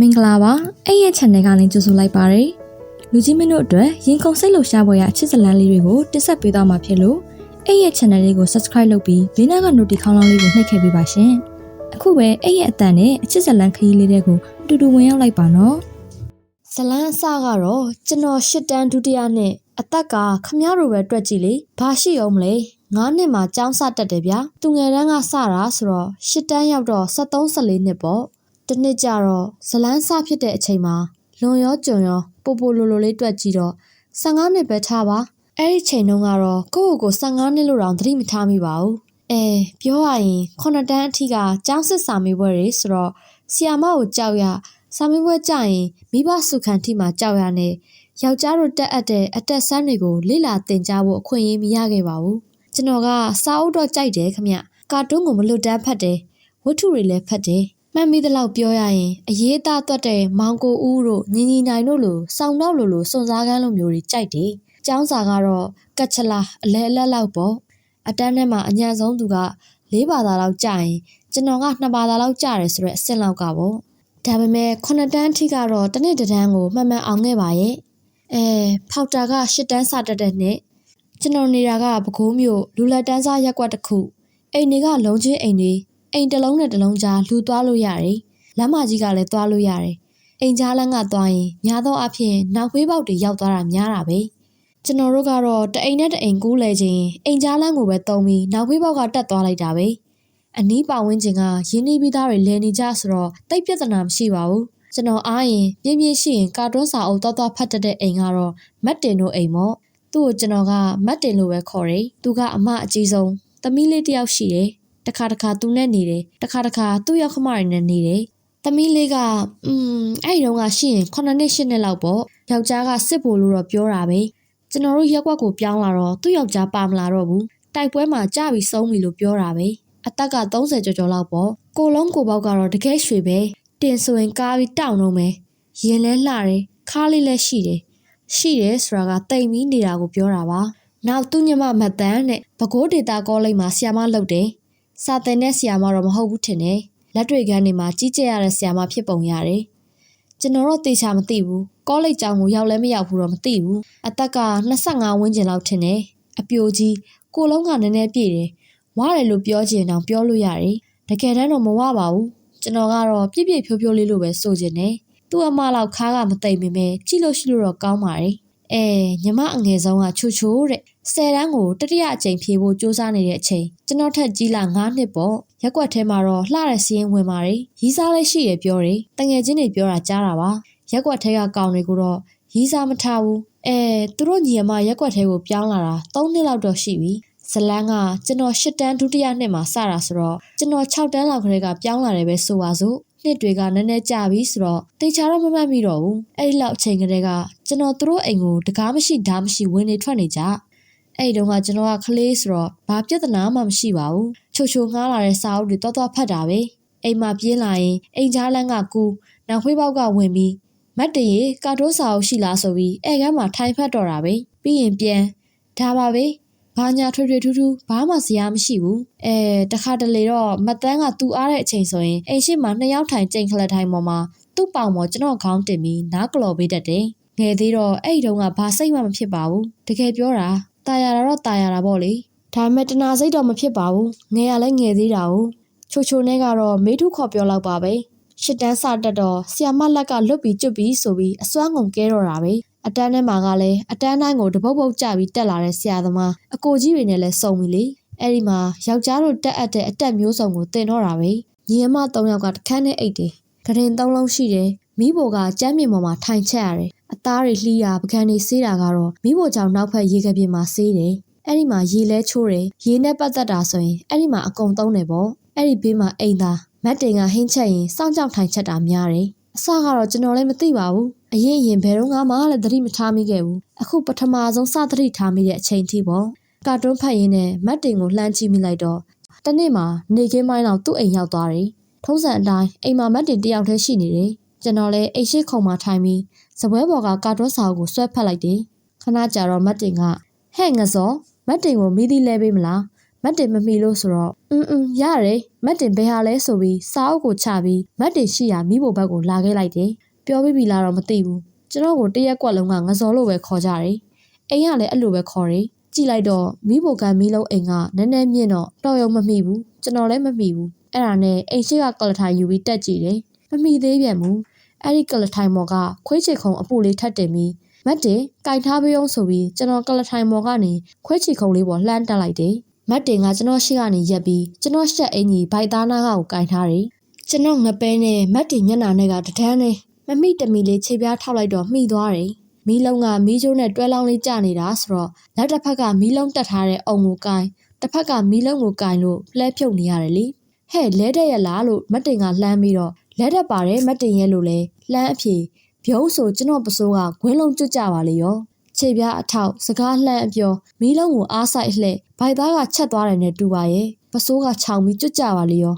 မင်္ဂလာပါအဲ့ရဲ့ channel ကနေကြိုဆိုလိုက်ပါရယ်လူကြီးမင်းတို့အတွက်ရင်ခုန်စိတ်လှရှားပွဲရအချစ်စလန်းလေးတွေကိုတင်ဆက်ပေးသွားမှာဖြစ်လို့အဲ့ရဲ့ channel လေးကို subscribe လုပ်ပြီးဘေးနားက notification ခေါင်းလောင်းလေးကိုနှိပ်ခဲ့ပေးပါရှင်အခုပဲအဲ့ရဲ့အတန်နဲ့အချစ်စလန်းခရီးလေးတွေကိုအတူတူဝင်ရောက်လိုက်ပါနော်ဇလန်းအစကတော့ကျွန်တော်ရှစ်တန်းဒုတိယနှစ်အသက်ကခမရတို့ပဲတွက်ကြည့်လေဘာရှိအောင်မလဲငါးနှစ်မှာကျောင်းစတက်တယ်ဗျာသူငယ်တန်းကစတာဆိုတော့ရှစ်တန်းရောက်တော့73 14နှစ်ပေါ့ တစ်နှစ်ကြတော့ဇလန်းစဖြစ်တဲ့အချိန်မှာလွန်ရောကြုံရောပိုပိုလိုလိုလေးတွက်ကြည့်တော့15နှစ်ပဲထားပါအဲ့ဒီချိန်တုန်းကတော့ကိုယ့်ကိုယ်ကို15နှစ်လို့တောင်သတိမထားမိပါဘူးအဲပြောရရင်ခုနှစ်တန်းအထိကကျောင်းစစ်စာမေးပွဲတွေဆိုတော့ဆီယာမကိုကြောက်ရစာမေးပွဲကြရင်မိဘစုခံထိမှာကြောက်ရနဲ့ယောက်ျားတို့တက်အပ်တဲ့အတက်ဆန်းတွေကိုလေ့လာသင်ကြားဖို့အခွင့်အရေးမရခဲ့ပါဘူးကျွန်တော်ကစာအုပ်တော့ကြိုက်တယ်ခမကာတွန်းကိုမလွတ်တမ်းဖတ်တယ်ဝတ္ထုတွေလည်းဖတ်တယ် မှတ်မိသလောက်ပြောရရင်အရေးသားသွက်တဲ့မောင်ကိုဦးတို့ညီညီနိုင်တို့လိုစောင်းတော့လိုလိုစွန်စားကန်းလိုမျိုးတွေကြိုက်တယ်ကျောင်းစာကတော့ကတ်ချလာအလဲအလက်လောက်ပေါ့အတန်းထဲမှာအညာဆုံးသူက၄ဘာသာလောက်ကြာရင်ကျွန်တော်က2ဘာသာလောက်ကြာတယ်ဆိုတော့အဆင့်လောက်ကပေါ့ဒါပေမဲ့ခုနှစ်တန်းထိကတော့တစ်နှစ်တစ်တန်းကိုမှန်မှန်အောင်ခဲ့ပါရဲ့အဲဖောက်တာကရှစ်တန်းစတက်တဲ့နှစ်ကျွန်တော်နေတာကပဲခူးမြို့လူလက်တန်းစားရက်ကွက်တစ်ခုအိမ်တွေကလုံးချင်းအိမ်တွေ အိမ်တစ်လုံးနဲ့တစ်လုံးကြားလူသွားလို့ရတယ်လမ်းမကြီးကလည်းသွားလို့ရတယ်အိမ်ကြားလမ်းကသွားရင်များသောအားဖြင့်နောက်ဖေးပေါက်တွေရောက်သွားတာများတာပဲကျွန်တော်တို့ကတော့တအိမ်နဲ့တအိမ်ကူးလဲခြင်းအိမ်ကြားလမ်းကိုပဲတုံးပြီးနောက်ဖေးပေါက်ကတက်သွားလိုက်တာပဲအနီးပတ်ဝန်းကျင်ကရင်းနှီးပြီးသားတွေလဲနေကြဆိုတော့တိတ်ပြဿနာမရှိပါဘူးကျွန်တော်အားရင်ပြင်းပြင်းရှိရင်ကာတွန်းစာအုပ်တော်တော်ဖတ်တတ်တဲ့အိမ်ကတော့မတ်တင်တို့အိမ်ပေါ့သူ့ကိုကျွန်တော်ကမတ်တင်လို့ပဲခေါ်တယ်သူကအမအကြီးဆုံးသမီးလေးတစ်ယောက်ရှိတယ် တခါတခါသူနဲ့နေတယ်တခါတခါသူ့ရောက်ခမရနဲ့နေတယ်သမီးလေးကอืมအဲ့ဒီတော့ကရှိရင်9နှစ်10နှစ်လောက်ပေါ့ယောက်ျားကစစ်ဖို့လို့တော့ပြောတာပဲကျွန်တော်တို့ရက်ကွက်ကိုပြောင်းလာတော့သူ့ယောက်ျားပါမလာတော့ဘူးတိုက်ပွဲမှာကြပြီးဆုံးပြီလို့ပြောတာပဲအသက်က30ကျော်ကျော်လောက်ပေါ့ကိုလုံးကိုပေါက်ကတော့တကယ်ရွှေပဲတင်ဆိုရင်ကားပြီးတောင်းတော့မယ်ရင်လဲလှတယ်ခါးလေးလည်းရှိတယ်ရှိတယ်ဆိုတာကတိမ်ပြီးနေတာကိုပြောတာပါနောက်သူညမမတ်တန်းနဲ့ဘကိုးဒေတာကောလိပ်မှာဆီယာမလုပ်တယ် စာတင်တဲ့ဆီယာမတော့မဟုတ်ဘူးထင်တယ်လက်တွေကန်းတွေမှာကြီးကျယ်ရတဲ့ဆီယာမဖြစ်ပုံရတယ်ကျွန်တော်တော့တေချာမသိဘူးကောလိပ်ကျောင်းကိုရောက်လဲမရောက်ဘူးတော့မသိဘူးအသက်က25ဝန်းကျင်လောက်ထင်တယ်အပြိုကြီးကိုလုံးကနည်းနည်းပြည့်တယ်ဝရတယ်လို့ပြောချင်တောင်ပြောလို့ရတယ်တကယ်တမ်းတော့မဝပါဘူးကျွန်တော်ကတော့ပြည့်ပြည့်ဖြိုးဖြိုးလေးလို့ပဲဆိုချင်တယ်သူ့အမလောက်ခါကမသိမ့်မိမဲကြည့်လို့ရှိလို့တော့ကောင်းပါတယ် အဲညီမအငယ်ဆုံးကချိုချိုတဲ့ဆယ်တန်းကိုတတိယအကြိမ်ဖြေဖို့စူးစမ်းနေတဲ့အချိန်ကျွန်တော်ထက်ကြီးလာ9နှစ်ပေါ့ရက်ကွက်ထဲမှာတော့လှတဲ့စီးရင်ဝင်ပါတယ်ရီးစားလေးရှိရပြောတယ်တငယ်ချင်းတွေပြောတာကြားတာပါရက်ကွက်ထဲကကောင်တွေကိုတော့ရီးစားမထားဘူးအဲသူတို့ညီအမရက်ကွက်ထဲကိုပြောင်းလာတာ3နှစ်လောက်တော့ရှိပြီဇလန်းကကျွန်တော်၈တန်းဒုတိယနှစ်မှာစတာဆိုတော့ကျွန်တော်6တန်းလောက်ကလေးကပြောင်းလာတယ်ပဲဆိုပါစို့ နှစ်တွေကနည်းနည်းကြာပြီဆိုတော့တေချာတော့မမှတ်မိတော့ဘူးအဲ့ဒီလောက်အချိန်ကလေးကကျွန်တော်တို့အိမ်ကိုတကားမရှိဓာမရှိဝင်နေထွက်နေကြအဲ့ဒီတော့ကကျွန်တော်ကကလေးဆိုတော့ဘာပြဿနာမှမရှိပါဘူးချိုချိုငှားလာတဲ့စာအုပ်တွေတော်တော်ဖတ်တာပဲအိမ်မှာပြင်းလာရင်အိမ်ကြားလန်းကကူနောက်ခွေးပေါက်ကဝင်ပြီးမတ်တရေကာတိုးစာအုပ်ရှိလားဆိုပြီးအဲကမ်းမှာထိုင်ဖတ်တော့တာပဲပြီးရင်ပြန်ဒါပါပဲ ဘာညာထွေထွေထူးထူးဘာမှစရာမရှိဘူးအဲတခါတလေတော့မတန်းကသူ့အားတဲ့အချိန်ဆိုရင်အိမ်ရှိမှာနှစ်ယောက်ထိုင်ကြိမ်ခလက်ထိုင်ပေါ်မှာသူ့ပေါင်ပေါ်ကျွန်တော်ခေါင်းတင်ပြီးနားကလော်ပေးတတ်တယ်ငယ်သေးတော့အဲ့ဒီတုန်းကဘာစိတ်မှမဖြစ်ပါဘူးတကယ်ပြောတာตายရတာတော့ตายရတာပေါ့လေဒါပေမဲ့တနာစိတ်တော့မဖြစ်ပါဘူးငယ်ရလဲငယ်သေးတာ哦ချိုချိုနဲ့ကတော့မေးထုခေါ်ပြောလောက်ပါပဲရှစ်တန်းစတက်တော့ဆီယာမလက်ကလွတ်ပြီးကျွတ်ပြီးဆိုပြီးအစွမ်းကုန်ကဲတော့တာပဲ အတန်းထဲမှာကလည်းအတန်းတိုင်းကိုတပုတ်ပုတ်ကြပြီးတက်လာတဲ့ဆရာသမားအကိုကြီးတွေနဲ့လည်းစုံပြီလေအဲ့ဒီမှာယောက်ျားတို့တက်အပ်တဲ့အတက်မျိုးစုံကိုတင်တော့တာပဲညီအမ၃ယောက်ကတခန်းနဲ့အိတ်တယ်ကရင်၃လုံးရှိတယ်မိဘကကျမ်းမြေပေါ်မှာထိုင်ချက်ရတယ်အသားတွေလှီးတာပကံတွေဆေးတာကတော့မိဘကြောင့်နောက်ဖက်ရေကပြင်းမှာဆေးတယ်အဲ့ဒီမှာရေလဲချိုးတယ်ရေနဲ့ပတ်သက်တာဆိုရင်အဲ့ဒီမှာအကုန်သုံးတယ်ပေါ့အဲ့ဒီဘေးမှာအိမ်သားမတ်တင်ကဟင်းချက်ရင်စောင့်ကြောက်ထိုင်ချက်တာများတယ်အစကတော့ကျွန်တော်လည်းမသိပါဘူး အရင်အရင်ဘယ်တော့မှလည်းသတိမထားမိခဲ့ဘူးအခုပထမဆုံးစသတိထားမိတဲ့အချိန်ထိပေါ့ကာတွန်းဖတ်ရင်းနဲ့မတ်တင်ကိုလှမ်းကြည့်မိလိုက်တော့တနေ့မှာနေခင်းမိုင်းတော့သူ့အိမ်ရောက်သွားတယ်ထုံးစံအတိုင်းအိမ်မှာမတ်တင်တယောက်တည်းရှိနေတယ်ကျွန်တော်လည်းအိမ်ရှိခုံမှာထိုင်ပြီးစပွဲပေါ်ကကာတွန်းစာအုပ်ကိုဆွဲဖတ်လိုက်တယ်ခဏကြာတော့မတ်တင်ကဟဲ့ငစောမတ်တင်ကိုမိသီးလဲပေးမလားမတ်တင်မမီလို့ဆိုတော့အင်းအင်းရတယ်မတ်တင်ဘယ်ဟာလဲဆိုပြီးစာအုပ်ကိုချပြီးမတ်တင်ရှိရာမိဖို့ဘက်ကိုလာခဲ့လိုက်တယ် ပြောပြီးပြီလားတော့မသိဘူးကျွန်တော်ကိုတရက်ကွက်လုံးကငစောလို့ပဲခေါ်ကြတယ်အိမ်ကလည်းအဲ့လိုပဲခေါ်တယ်ကြည့်လိုက်တော့မိဖို့ကမီးလုံးအိမ်ကနည်းနည်းမြင့်တော့တော်ရုံမမိဘူးကျွန်တော်လည်းမမိဘူးအဲ့ဒါနဲ့အိမ်ရှိကကလထိုင်ယူပြီးတက်ကြည့်တယ်မမိသေးပြန်ဘူးအဲ့ဒီကလထိုင်မော်ကခွေးချေခုံအပူလေးထပ်တင်ပြီးမတ်တင်ကင်ထားပေးအောင်ဆိုပြီးကျွန်တော်ကလထိုင်မော်ကနေခွေးချေခုံလေးပေါ်လှမ်းတက်လိုက်တယ်မတ်တင်ကကျွန်တော်ရှိကနေရက်ပြီးကျွန်တော်ရှက်အင်ကြီးဘိုက်သားနားကကိုကင်ထားတယ်ကျွန်တော်ငပဲနဲ့မတ်တင်မျက်နှာနဲ့ကတထန်းနဲ့ မမိတမီလေးခြေပြားထောက်လိုက်တော့မှီသွားတယ်မီးလုံးကမီးကျိုးနဲ့တွဲလောင်းလေးကျနေတာဆိုတော့လက်တစ်ဖက်ကမီးလုံးတက်ထားတဲ့အုံကိုကင်တစ်ဖက်ကမီးလုံးကိုကင်လို့လှဲဖြုတ်နေရတယ်လေဟဲ့လဲတဲ့ရလားလို့မတ်တင်ကလှမ်းပြီးတော့လက်တက်ပါတယ်မတ်တင်ရဲ့လို့လဲလှမ်းအဖြေဗျုံးဆိုကျွန်တော်ပစိုးကဂွင်းလုံးကျွတ်ကြပါလေရောခြေပြားအထောက်စကားလှမ်းအပြောမီးလုံးကိုအားဆိုင်လှဲ့ဘိုက်သားကချက်သွားတယ်နဲ့တူပါရဲ့ပစိုးကခြောင်ပြီးကျွတ်ကြပါလေရော